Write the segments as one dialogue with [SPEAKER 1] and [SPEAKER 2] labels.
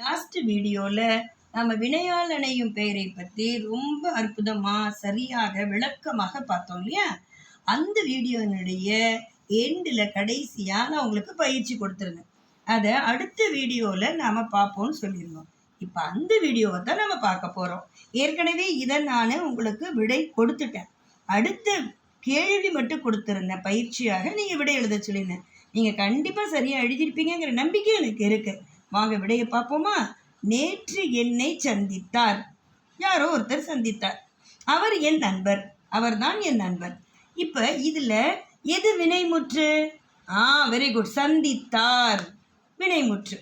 [SPEAKER 1] Last வீடியோவில் நம்ம வினையாளனையும் பெயரை பற்றி ரொம்ப அற்புதமாக சரியாக விளக்கமாக பார்த்தோம் இல்லையா? அந்த வீடியோனுடைய எண்டில் கடைசியாக நான் உங்களுக்கு பயிற்சி கொடுத்துருந்தேன். அதை அடுத்த வீடியோவில் நாம் பார்ப்போம்னு சொல்லியிருந்தோம். இப்போ அந்த வீடியோவை தான் நம்ம பார்க்க போகிறோம் ஏற்கனவே இதை நான் உங்களுக்கு விடை கொடுத்துட்டேன். அடுத்த கேள்வி மட்டும் கொடுத்துருந்தேன் பயிற்சியாக நீங்கள் விடை எழுத சொல்லியிருந்தேன். நீங்கள் கண்டிப்பாக சரியாக எழுதியிருப்பீங்கங்கிற நம்பிக்கை எனக்கு இருக்குது வாங்க விடையை பார்ப்போமா? நேற்று என்னை சந்தித்தார். யாரோ ஒருத்தர் சந்தித்தார். அவர் என் நண்பர். அவர்தான் என் நண்பர். இப்போ இதில் எது வினைமுற்று? ஆ வெரி குட் சந்தித்தார். வினைமுற்று.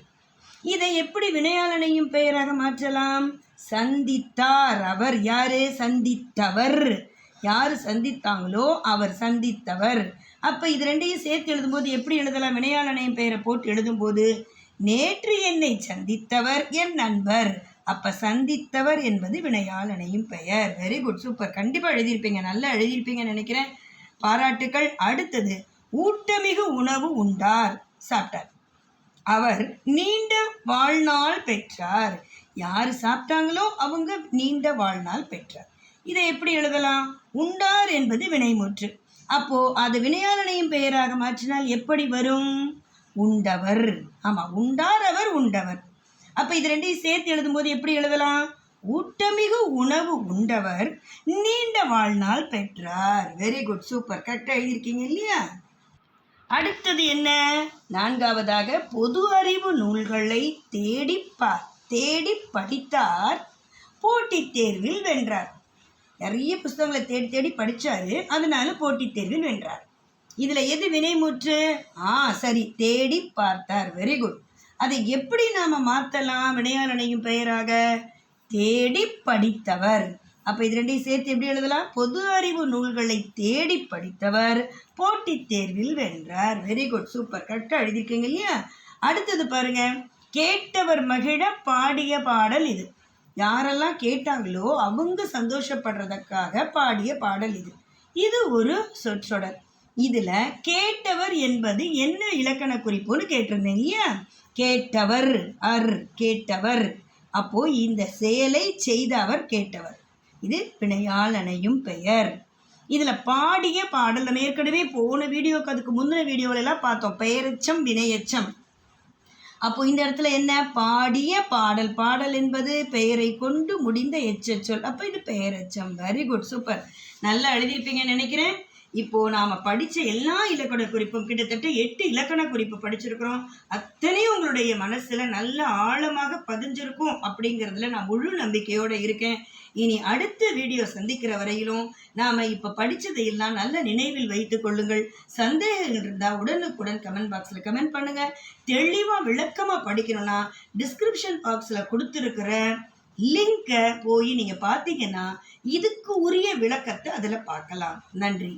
[SPEAKER 1] இதை எப்படி வினையாளனையும் பெயராக மாற்றலாம்? சந்தித்தார். அவர் யாரு? சந்தித்தவர். யார் சந்தித்தாங்களோ அவர் சந்தித்தவர். அப்போ இது ரெண்டையும் சேர்த்து எழுதும்போது எப்படி எழுதலாம்? வினையாளனையும் பெயரை போட்டு எழுதும்போது நேற்று என்னை சந்தித்தவர் என் நண்பர். அப்போ சந்தித்தவர் என்பது வினையாளனையும் பெயர். வெரி குட் சூப்பர் கண்டிப்பாக எழுதியிருப்பீங்க. நல்லா எழுதியிருப்பீங்கன்னு நினைக்கிறேன். பாராட்டுக்கள். அடுத்தது ஊட்டமிகு உணவு உண்டார். சாப்பிட்டார். அவர் நீண்ட வாழ்நாள் பெற்றார். யார் சாப்பிட்டாங்களோ அவங்க நீண்ட வாழ்நாள் பெற்றார். இதை எப்படி எழுதலாம்? உண்டார் என்பது வினைமுற்று. அப்போ அது வினையாளனையும் பெயராக மாற்றினால் எப்படி வரும்? உண்டவர். ஆமாம் உண்டாரவர் உண்டவர். அப்போ இது ரெண்டையும் சேர்த்து எழுதும்போது எப்படி எழுதலாம்? ஊட்டமிகு உணவு உண்டவர் நீண்ட வாழ்நாள் பெற்றார். வெரி குட் சூப்பர் கரெக்டாக எழுதியிருக்கீங்க இல்லையா? அடுத்தது என்ன? நான்காவதாக பொது அறிவு நூல்களை தேடி பா தேடி படித்தார் போட்டித் தேர்வில் வென்றார். நிறைய புஸ்தகங்களை தேடி தேடி படித்தாரு அதனால போட்டித் தேர்வில் வென்றார். இதில் எது வினைமுற்று? ஆ சரி தேடி பார்த்தார். வெரி குட் அதை எப்படி நாம் மாற்றலாம் வினையாளனையும் பெயராக தேடி படித்தவர். அப்போ இது ரெண்டையும் சேர்த்து எப்படி எழுதலாம்? பொது அறிவு நூல்களை தேடி படித்தவர். போட்டித் தேர்வில் வென்றார். வெரி குட் சூப்பர் கரெக்டாக எழுதியிருக்கீங்க இல்லையா? அடுத்தது பாருங்க. கேட்டவர் மகிழ பாடிய பாடல் இது. யாரெல்லாம் கேட்டாங்களோ அவங்க சந்தோஷப்படுறதுக்காக பாடிய பாடல் இது. இது ஒரு சொற்றொடர். இதில் கேட்டவர் என்பது என்ன இலக்கண குறிப்புன்னு கேட்டிருந்தேன் இல்லையா? கேட்டவர் அர் கேட்டவர். அப்போ இந்த செயலை செய்த அவர் கேட்டவர். இது பிணையாளனையும் பெயர். இதில் பாடிய பாடல் நம்ம ஏற்கனவே போன வீடியோக்கு அதுக்கு முந்தின வீடியோல எல்லாம் பார்த்தோம். பெயரெச்சம் வினையச்சம். அப்போ இந்த இடத்துல என்ன? பாடிய பாடல். பாடல் என்பது பெயரை கொண்டு முடிந்த எச்சச்சொல் அப்போ இது பெயரெச்சம். வெரி குட் சூப்பர் நல்லா எழுதியிருப்பீங்கன்னு நினைக்கிறேன். இப்போ நாம படிச்ச எல்லா இலக்கண குறிப்பும் கிட்டத்தட்ட எட்டு இலக்கண குறிப்பு படிச்சிருக்கிறோம். அத்தனையும் உங்களுடைய மனசுல நல்ல ஆழமாக பதிஞ்சிருக்கும் அப்படிங்கிறதுல நான் முழு நம்பிக்கையோட இருக்கேன். இனி அடுத்த வீடியோ சந்திக்கிற வரையிலும் நாம இப்ப படிச்சதையெல்லாம் நல்ல நினைவில் வைத்துக் கொள்ளுங்கள். சந்தேகங்கள் இருந்தா உடனுக்குடன் கமெண்ட் பாக்ஸ்ல கமெண்ட் பண்ணுங்க. தெளிவா விளக்கமா படிக்கணும்னா டிஸ்கிரிப்ஷன் பாக்ஸ்ல கொடுத்துருக்கிற லிங்கை போய் நீங்க பார்த்தீங்கன்னா இதுக்கு உரிய விளக்கத்தை அதில் பார்க்கலாம். நன்றி.